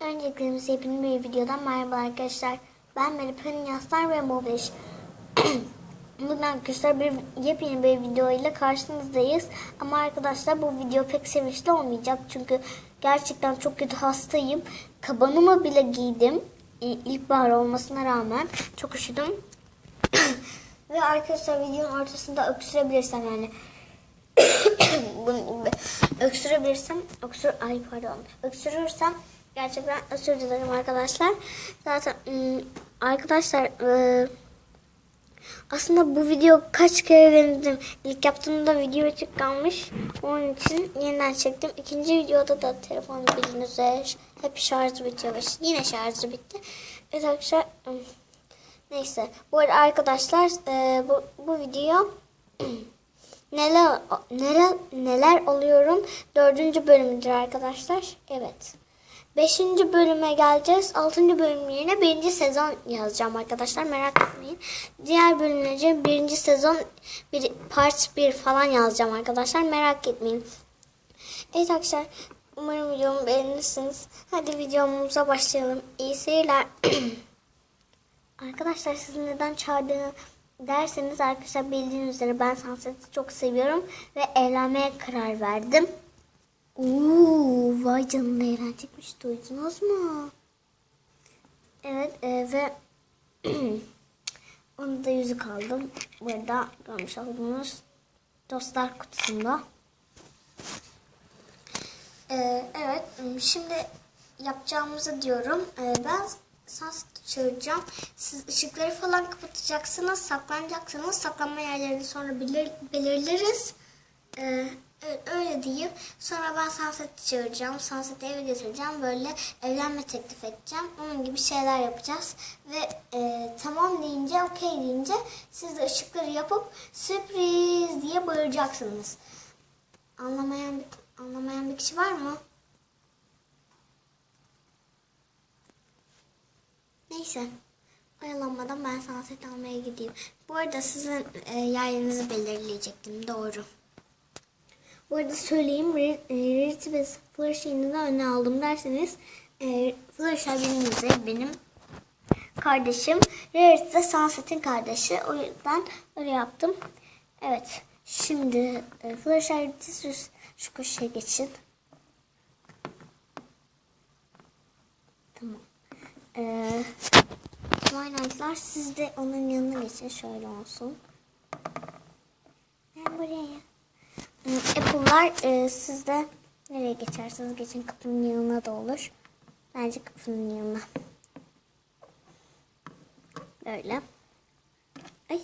Öncelikle hepinin bir videodan merhaba arkadaşlar. Ben Melih Yaslar ve Mobiş. Bugün arkadaşlar bir yepyeni bir video ile karşınızdayız. Ama arkadaşlar bu video pek sevinçli olmayacak. Çünkü gerçekten çok kötü hastayım. Kabanımı bile giydim. Ee, İlkbahar olmasına rağmen çok üşüdüm. ve arkadaşlar videonun ortasında öksürebilirsem yani öksürebilirsem öksür ay pardon öksürürsem gerçekten özür dilerim arkadaşlar zaten arkadaşlar e, aslında bu video kaç kere denedim ilk yaptığımda video açık kalmış onun için yeniden çektim ikinci videoda da telefon bildiğiniz üzere hep şarjı bitiyor ve yine şarjı bitti evet arkadaşlar neyse bu arada arkadaşlar e, bu, bu video Neler neler neler oluyorum? Dördüncü bölümdür arkadaşlar. Evet. Beşinci bölüme geleceğiz. Altıncı bölüm yerine birinci sezon yazacağım arkadaşlar. Merak etmeyin. Diğer bölümlerce birinci sezon bir part bir falan yazacağım arkadaşlar. Merak etmeyin. Evet arkadaşlar. Umarım videomu beğenirsiniz. Hadi videomuza başlayalım. İyi seyirler. arkadaşlar sizi neden çağırdığını derseniz arkadaşlar bildiğiniz üzere ben Sunset'i çok seviyorum ve evlenmeye karar verdim. Uuu vay canına eğlenecekmiş duydunuz mu? Evet e, ve onu da yüzük aldım. Burada görmüş olduğunuz dostlar kutusunda. E, evet şimdi yapacağımızı diyorum. E, ben sans çağıracağım. Siz ışıkları falan kapatacaksınız, saklanacaksınız. Saklanma yerlerini sonra belir, belirleriz. Ee, öyle diyeyim. Sonra ben Sunset'i çağıracağım. Sunset'i eve getireceğim. Böyle evlenme teklif edeceğim. Onun gibi şeyler yapacağız. Ve e, tamam deyince, okey deyince siz de ışıkları yapıp sürpriz diye bağıracaksınız. Anlamayan bir, anlamayan bir kişi var mı? Neyse. Oyalanmadan ben sunset almaya gideyim. Bu arada sizin e, yerlerinizi belirleyecektim. Doğru. Bu arada söyleyeyim. Rarity ve Flash'ı da öne aldım derseniz e, Flash bildiğinizde benim kardeşim. Rarity de Sunset'in kardeşi. O yüzden öyle yaptım. Evet. Şimdi e, Flash Rarity şu köşeye geçin. Tamam. Ee, Twilightl'lar siz de onun yanına geçin. Şöyle olsun. Ben buraya. Ee, Apple'lar e, siz de nereye geçerseniz geçin. Kapının yanına da olur. Bence kapının yanına. Böyle. Ay.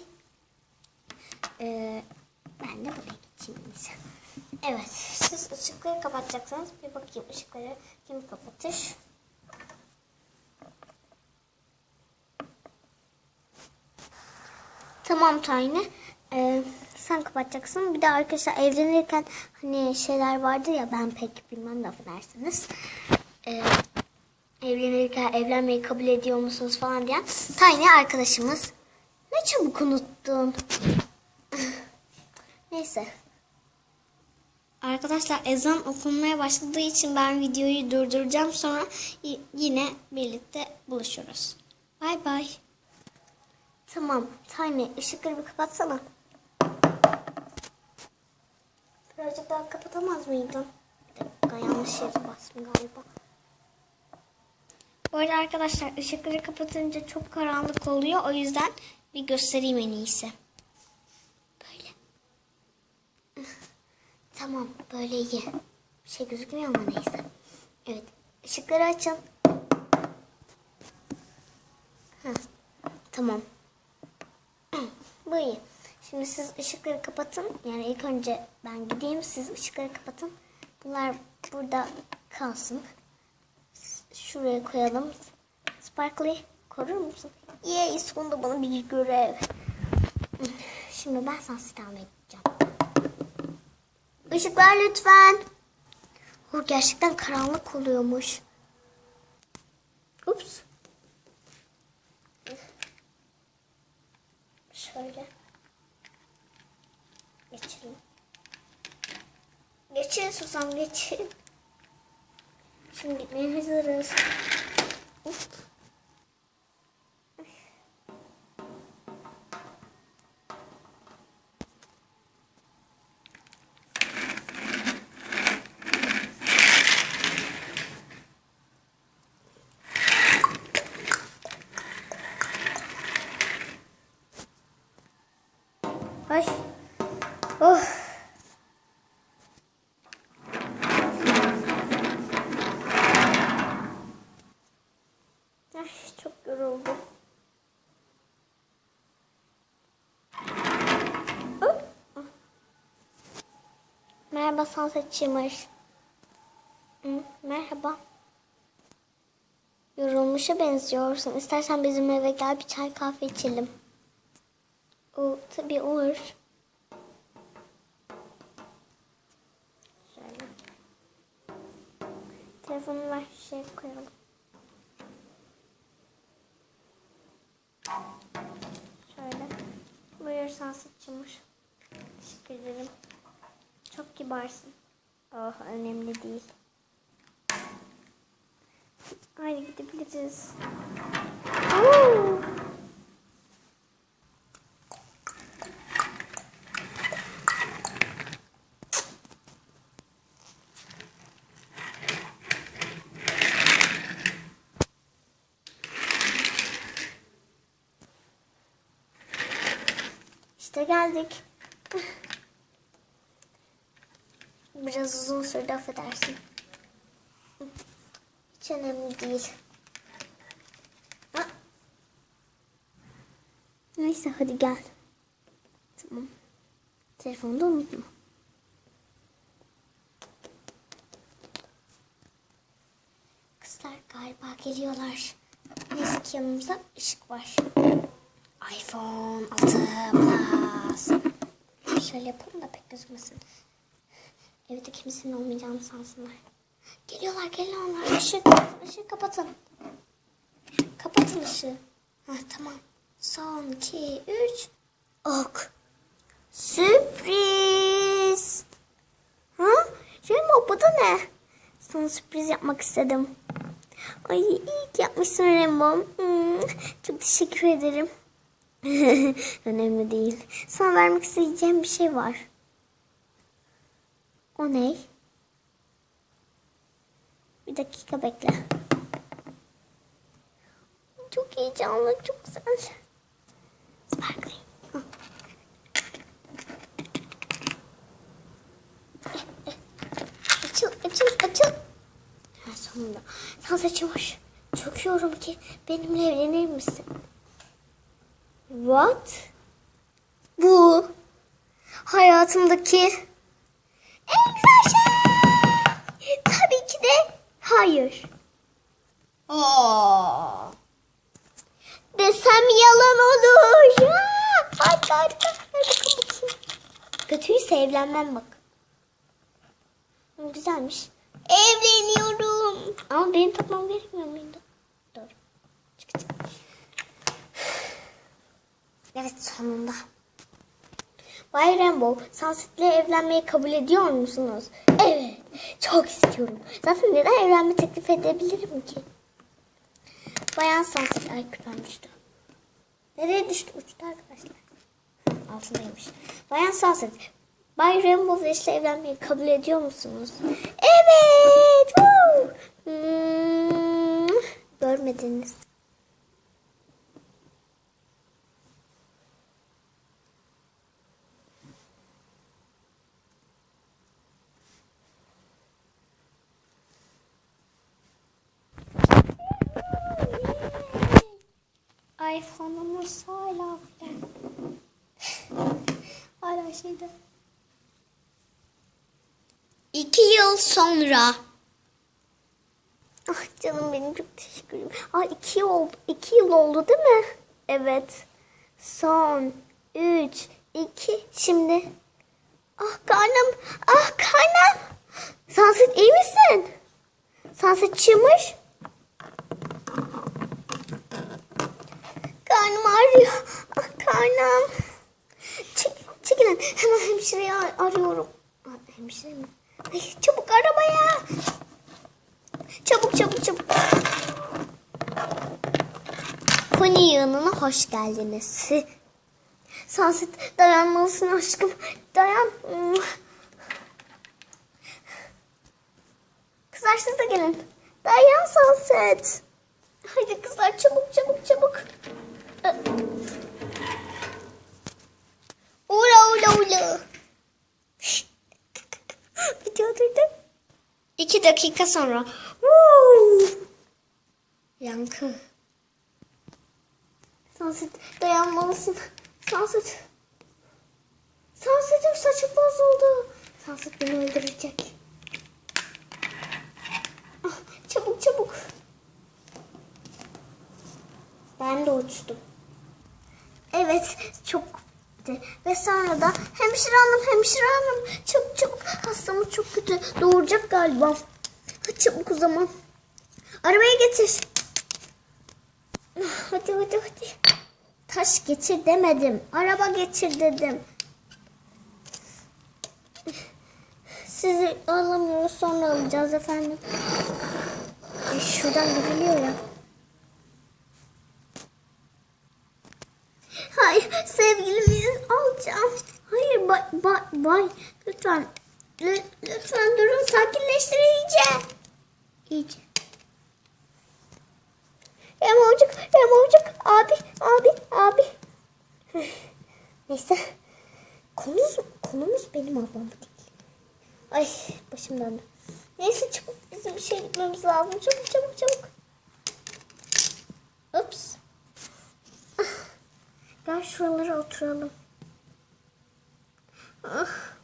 Ee, ben de buraya geçeyim. Evet. Siz ışıkları kapatacaksınız. Bir bakayım ışıkları kim kapatır? Tamam Tiny. Ee, sen kapatacaksın. Bir de arkadaşlar evlenirken hani şeyler vardı ya ben pek bilmem de affedersiniz. Ee, evlenirken evlenmeyi kabul ediyor musunuz falan diyen Tiny arkadaşımız. Ne çabuk unuttun. Neyse. Arkadaşlar ezan okunmaya başladığı için ben videoyu durduracağım. Sonra yine birlikte buluşuruz. Bay bay. Tamam. Tiny ışıkları bir kapatsana. Birazcık daha kapatamaz mıydın? Bir dakika yanlış yere bastım galiba. Bu arada arkadaşlar ışıkları kapatınca çok karanlık oluyor. O yüzden bir göstereyim en iyisi. Böyle. tamam böyle iyi. Bir şey gözükmüyor ama neyse. Evet. ışıkları açın. Heh. Tamam. Bu iyi. Şimdi siz ışıkları kapatın. Yani ilk önce ben gideyim. Siz ışıkları kapatın. Bunlar burada kalsın. Şuraya koyalım. Sparkly korur musun? Yay sonunda bana bir görev. Şimdi ben sunset almaya gideceğim. Işıklar lütfen. Oh, gerçekten karanlık oluyormuş. Ups. Şöyle. Geçin susam geçin. Şimdi gitmeye hazırız. Hop. Ay. Oh. Ay Hop. Merhaba. Hı, Merhaba. Yorulmuşa benziyorsun. İstersen bizim eve gel bir çay kahve içelim. O tabii olur. Şöyle. Telefonu ver şey koyalım. Şöyle. Buyursan saçımır. Teşekkür ederim. Çok kibarsın. Oh önemli değil. Haydi gidebiliriz. Oo. İşte geldik. Biraz uzun sürdü affedersin. Hiç önemli değil. Ha. Neyse hadi gel. Tamam. Telefonu da unutma. Kızlar galiba geliyorlar. Neyse ki yanımızda ışık var. iPhone 6 Plus. Şöyle yapalım da pek gözükmesin. Evde kimsenin olmayacağını sansınlar. Geliyorlar geliyorlar. Işık, ışık kapatın. Kapatın ışığı. Ha, tamam. Son, iki, üç. Ok. Sürpriz. Ha? Remo bu da ne? Sana sürpriz yapmak istedim. Ay iyi ki yapmışsın Remo. Hmm, çok teşekkür ederim. Önemli değil. Sana vermek isteyeceğim bir şey var. O ne? Bir dakika bekle. Çok heyecanlı, çok güzel. Sparkling. Açıl, açıl, açıl. Ha, sonunda. Sen saçılmış. Çok yorum ki benimle evlenir misin? What? Bu hayatımdaki en güzel şey. Tabii ki de hayır. Aa. Desem yalan olur. Ya, harika harika. Hadi kapatayım. Kötüyse evlenmem bak. Güzelmiş. Evleniyorum. Ama benim takmam gerekmiyor muydu? Evet sonunda. Bay Rainbow, Sunset'le evlenmeyi kabul ediyor musunuz? Evet, çok istiyorum. Zaten neden evlenme teklif edebilirim ki? Bayan Sunset, ay küpem. Nereye düştü? Uçtu arkadaşlar. Altındaymış. Bayan Sunset, Bay Rainbow ile evlenmeyi kabul ediyor musunuz? Evet. woo! Hmm, görmediniz. iPhone'umuz hala hala şeyde. İki yıl sonra. Ah canım benim çok teşekkür ederim. Ah iki yıl oldu. İki yıl oldu değil mi? Evet. Son. Üç. iki. Şimdi. Ah karnım. Ah karnım. Sunset iyi misin? Sunset çıkmış. Karnım ağrıyor. Ah karnım. Çek, çekilin. Hemen hemşireyi ar- arıyorum. Ah, hemşire mi? Ay, çabuk arabaya. Çabuk çabuk çabuk. Pony yanına hoş geldiniz. Sunset dayanmalısın aşkım. Dayan. Kızlar siz de gelin. Dayan Sunset. Haydi kızlar çabuk çabuk çabuk. Ula ula ula. Video durdu. İki dakika sonra. Woo! Yankı. Sunset dayanmalısın. Sunset. Sunset'in saçı bozuldu. Sunset beni öldürecek. Ah, çabuk çabuk. Ben de uçtum. Evet çok. Ve sonra da hemşire hanım hemşire hanım çabuk çabuk hastamız çok kötü doğuracak galiba. Hadi çabuk o zaman. Arabaya getir. Hadi hadi hadi. Taş getir demedim. Araba getir dedim. Sizi alamıyoruz sonra alacağız efendim. E, şuradan gidiliyor ya. Hayır sevgilimi alacağım. Hayır bay, bay, bay. Lütfen. Lü- lütfen durun sakinleştir iyice. İyice. Emoncuk, emoncuk. Abi, abi, abi. Neyse. Konumuz, konumuz benim ablam değil. Ay başım döndü. Neyse çabuk bizim bir şey gitmemiz lazım. Çabuk çabuk çabuk. Ups. Ah. Gel şuralara oturalım. Ah. Ah.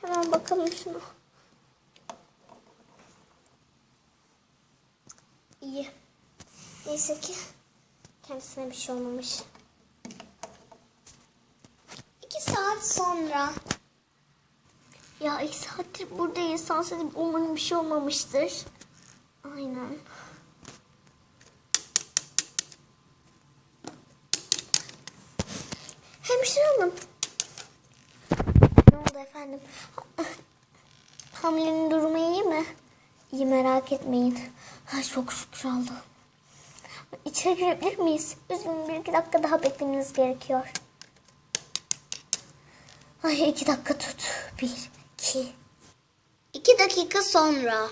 Hemen bakalım şuna. İyi. Neyse ki kendisine bir şey olmamış. İki saat sonra. Ya iki saattir buradayız. Sansadım umarım bir şey olmamıştır. Aynen. Hemşire hanım. Ne oldu efendim? Hamilenin durumu iyi mi? İyi merak etmeyin. Ay çok şükür Allah'ım. İçeri girebilir miyiz? Üzgünüm bir iki dakika daha beklemeniz gerekiyor. Ay iki dakika tut. Bir, iki. İki dakika sonra.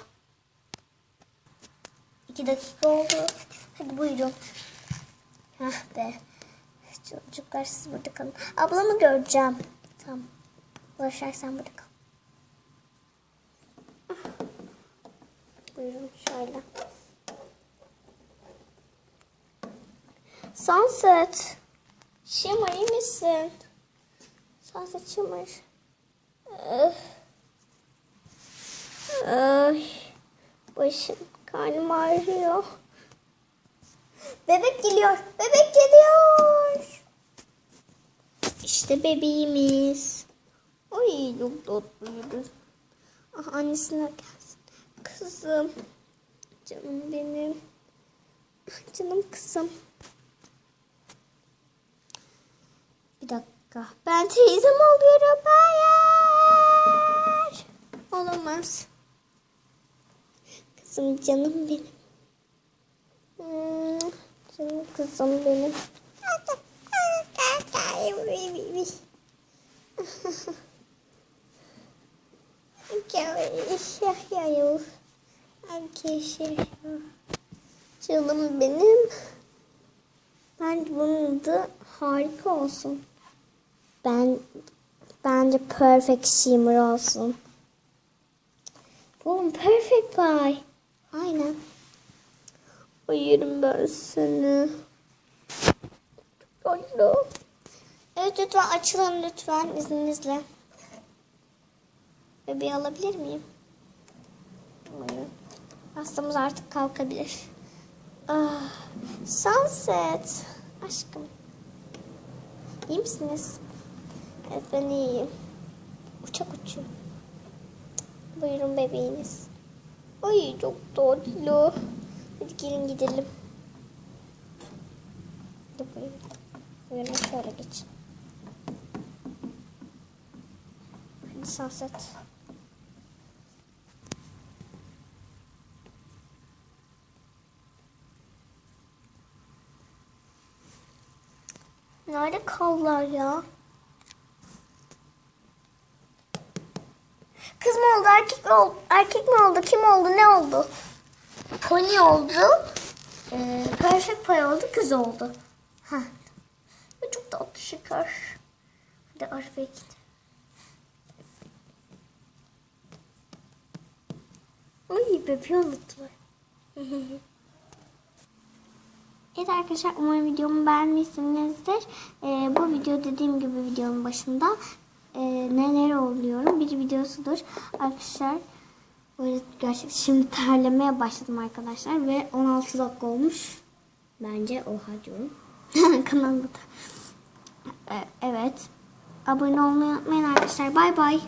İki dakika oldu. Hadi buyurun. Hah be. Çocuklar siz burada kalın. Ablamı göreceğim. Tamam. Boşver sen burada kal. Buyurun şöyle. Sunset. Shimmer iyi misin? Sunset Shimmer. Ay. Başım, karnım ağrıyor. Bebek geliyor. Bebek geliyor. İşte bebeğimiz. Ay çok tatlıydı. Ah, annesine gelsin. Kızım. Canım benim. Ah, Canım kızım. Bir dakika. Ben teyzem oluyorum. Hayır. Olamaz. Kızım canım benim. Hmm, canım kızım benim. Canım benim. Ben bunun da harika olsun. Ben bence perfect shimmer olsun. Bu perfect pie. Aynen. Ayırım ben seni. Alo. Evet lütfen açılın lütfen izninizle. Bebeği alabilir miyim? Hastamız artık kalkabilir. Ah, sunset. Aşkım. İyi misiniz? Evet ben iyiyim. Uçak uçuyor. Buyurun bebeğiniz. Ay çok tatlı. Hadi gelin gidelim. Hadi. Buyurun şöyle geçin. Sunset. Nerede kaldılar ya? Kız mı oldu, erkek mi oldu? Erkek mi oldu? Kim oldu? Ne oldu? Pony oldu. Ee, karışık pay oldu, kız oldu. Heh. Çok tatlı şeker. Hadi arabaya git. Uy bebeği unuttular. Evet arkadaşlar umarım videomu beğenmişsinizdir. Ee, bu video dediğim gibi videonun başında e, neler oluyorum bir videosudur. Arkadaşlar böyle gerçekten şimdi terlemeye başladım arkadaşlar ve 16 dakika olmuş. Bence oha diyorum. Kanalımda da. Ee, evet. Abone olmayı unutmayın arkadaşlar. Bay bay.